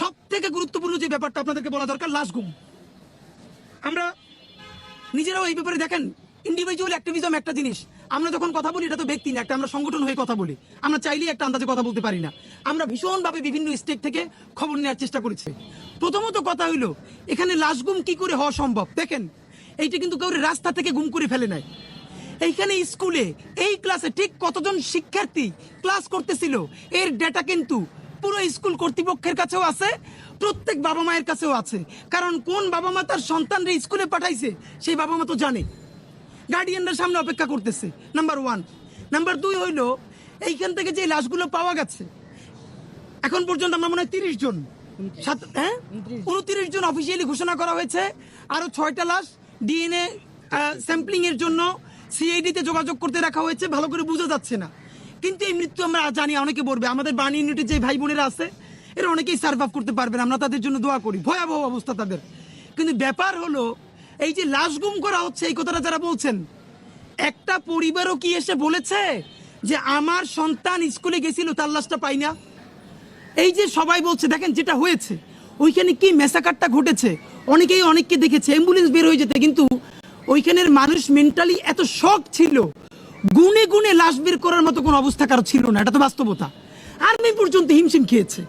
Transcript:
সব থেকে গুরুত্বপূর্ণ যে ব্যাপারটা আপনাদেরকে বলা দরকার লাশ গুম আমরা নিজেরাও এই ব্যাপারে দেখেন ইন্ডিভিজুয়াল অ্যাক্টিভিজম একটা জিনিস। আমরা যখন কথা বলি, এটা তো ব্যক্তি না, একটা আমরা সংগঠন হয়ে কথা বলি। আমরা চাইলেই একটা আন্দাজে কথা বলতে পারি না। আমরা ভীষণভাবে বিভিন্ন স্টেট থেকে খবর নেওয়ার চেষ্টা করেছি। প্রথমত কথা হইল, এখানে লাশ গুম কি করে হওয়া সম্ভব? দেখেন, এইটা কিন্তু কেউ রাস্তা থেকে গুম করে ফেলে নাই। এইখানে স্কুলে এই ক্লাসে ঠিক কতজন শিক্ষার্থী ক্লাস করতেছিল, এর ডেটা কিন্তু পুরো স্কুল কর্তৃপক্ষের কাছেও আছে প্রত্যেক বাবা মায়ের কাছেও আছে। কারণ কোন বাবা মা তার সন্তানরা স্কুলে পাঠাইছে সেই বাবা মা তো জানে। গার্ডিয়ানরা সামনে অপেক্ষা করতেছে নাম্বার ওয়ান নাম্বার দুই হইল এইখান থেকে যে লাশগুলো পাওয়া গেছে এখন পর্যন্ত আমার মনে হয় তিরিশ জন। সাত হ্যাঁ? উনত্রিশ। জন অফিসিয়ালি ঘোষণা করা হয়েছে আরও ছয়টা লাশ ডিএনএ স্যাম্পলিংয়ের জন্য সিআইডিতে যোগাযোগ করতে রাখা হয়েছে ভালো করে বোঝা যাচ্ছে না। কিন্তু এই মৃত্যু আমরা জানি, অনেকে বলবে। আমাদের বাণী ইউনিটের যে ভাই বোনেরা আছে, এরা অনেকেই সার্ভ আপ করতে পারবেন আমরা তাদের জন্য দোয়া করি। ভয়াবহ অবস্থা তাদের। কিন্তু ব্যাপার হলো, এই যে লাশ গুম করা হচ্ছে, এই কথাটা যারা বলছেন, একটা পরিবারও কি এসে বলেছে যে আমার সন্তান স্কুলে গেছিল, তার লাশটা পাই না? এই যে সবাই বলছে, দেখেন যেটা হয়েছে, ওইখানে কি মেসাকারটা ঘটেছে? অনেকেই অনেককে দেখেছে অ্যাম্বুলেন্স বের হয়ে যেতে, কিন্তু ওইখানের মানুষ মেন্টালি এত শখ ছিল গুনে গুনে লাশ বের করার মতো কোনো অবস্থা কারও ছিল না, এটা তো বাস্তবতা। আর্মি পর্যন্ত হিমশিম খেয়েছে।